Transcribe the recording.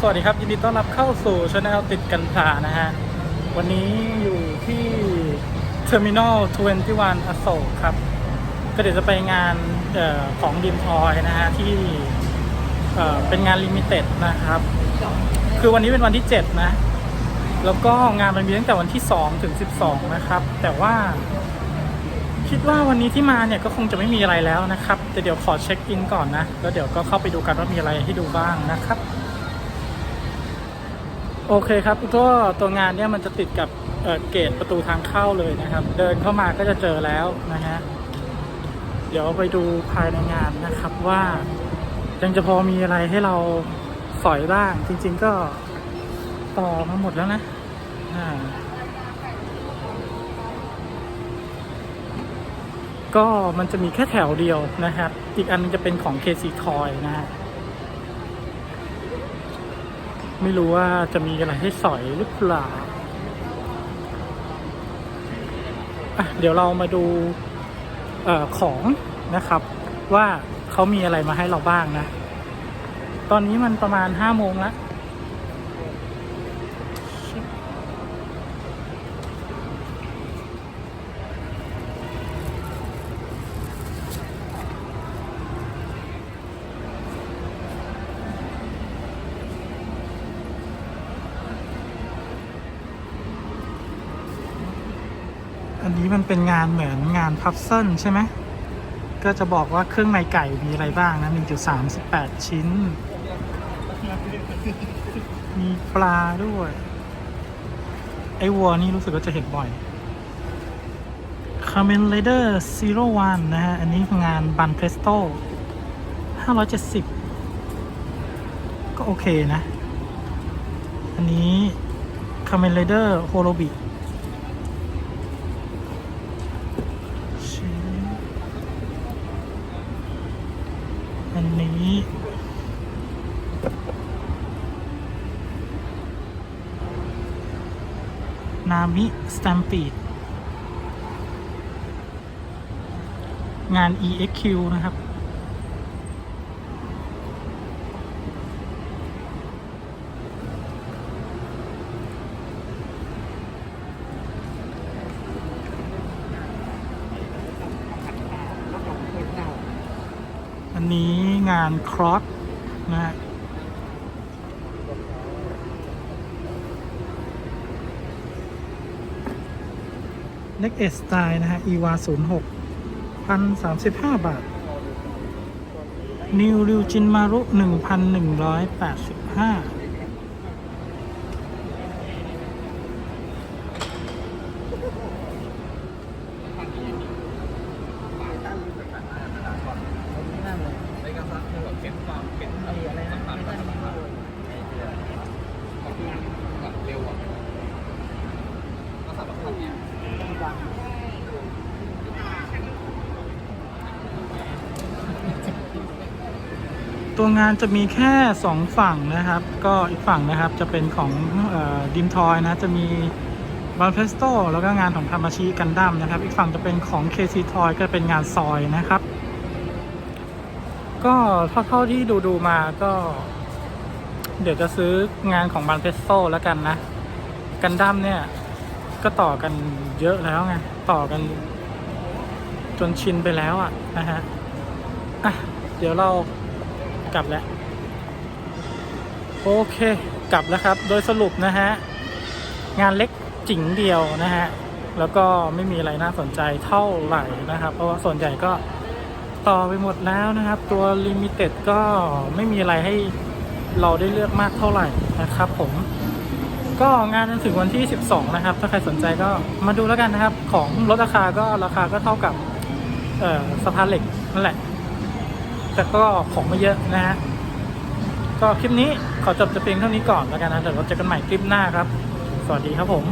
สวัสดีครับ ยินดีต้อนรับเข้าสู่ช anel ติดกันพานะฮะ วันนี้อยู่ที่ Terminal 21อโศกครับ ก็เดี๋ยวจะไปงานออของดิมทอยนะฮะ ที่เอ่อเป็นงานลิมิเต็ดนะครับ คือวันนี้เป็นวันที่ 7 นะ แล้วก็งานมันมีตั้งแต่วันที่ 2 ถึง 12 นะครับ แต่ว่าคิดว่าวันนี้ที่มาเนี่ยก็คงจะไม่มีอะไรแล้วนะครับ แต่เดี๋ยวขอเช็คอินก่อนนะ แล้วเดี๋ยวก็เข้าไปดูกันว่ามีอะไรให้ดูบ้างนะครับ โอเคครับตัวตัวงานเนี่ยมันจะติดกับเเกตประตูทางเข้าเลยนะครับ เดินเข้ามาก็จะเจอแล้วนะฮะเดี๋ยวไปดูภายในงานนะครับว่ายังจะพอมีอะไรให้เราสอยบ้าง จริง ๆ ก็ต่อมาหมดแล้วนะก็มันจะมีแค่แถวเดียวนะครับ อีกอันจะเป็นของ KC Toy นะฮะ ไม่รู้ว่าจะมีอะไรให้สอยหรือเปล่าอะเดี๋ยวเรามาดูออของนะครับ ว่าเขามีอะไรมาให้เราบ้างนะ ตอนนี้มันประมาณห้าโมงแล้ว อันนี้มันเป็นงานเหมือนงานพับเซิลใช่ไหม ก็จะบอกว่าเครื่องในไก่มีอะไรบ้างนะ1.38ชิ้น มีปลาด้วย ไอวัวนี่รู้สึกว่าจะเห็นบ่อย Kamen Rider Zero One นะฮะ อันนี้งานบันเพสโต้570ก็โอเคนะ อันนี้ Kamen Rider Holobi อั นี้นามิสแตมปีดงาน EXQ นะครับ อันนี้งานครอสนะฮะเน็กเอสไตล์นะฮะ อีวาศูนย์หกพันสามสิบห้าบาท นิวริวจินมารุหนึ่งพันหนึ่งร้อยแปดสิบห้า ตัวงานจะมีแค่สองฝั่งนะครับ ก็อีกฝั่งนะครับจะเป็นของดิมทอยนะ จะมีบัลเพสโตแล้วก็งานของทามาชิกันดั้มนะครับ อีกฝั่งจะเป็นของ KC Toy ก็เป็นงานซอยนะครับ ก็เท่าเท่าที่ดูดูมาก็ เดี๋ยวจะซื้องานของบันเพสโตแล้วกันนะกันดั้มเนี่ย ก็ต่อกันเยอะแล้วไงต่อกัน จนชินไปแล้วอะนะฮะอะเดี๋ยวเรา กลับแล้ว โอเค กลับแล้วครับ โดยสรุปนะฮะ งานเล็กจิ๋งเดียวนะฮะ แล้วก็ไม่มีอะไรน่าสนใจเท่าไหร่นะครับ เพราะว่าส่วนใหญ่ก็ต่อไปหมดแล้วนะครับ ตัวลิมิเต็ดก็ไม่มีอะไรให้เราได้เลือกมากเท่าไหร่นะครับ ผมก็งานจนถึงวันที่ 12 นะครับ ถ้าใครสนใจก็มาดูแล้วกันนะครับ ของลดราคาก็ราคาก็เท่ากับสะพานเหล็กนั่นแหละ แต่ก็ของไม่เยอะนะฮะก็คลิปนี้ขอจบจะเพียงเท่านี้ก่อนแล้วกันนะเดี๋ยวเราเจอกันใหม่คลิปหน้าครับ สวัสดีครับผม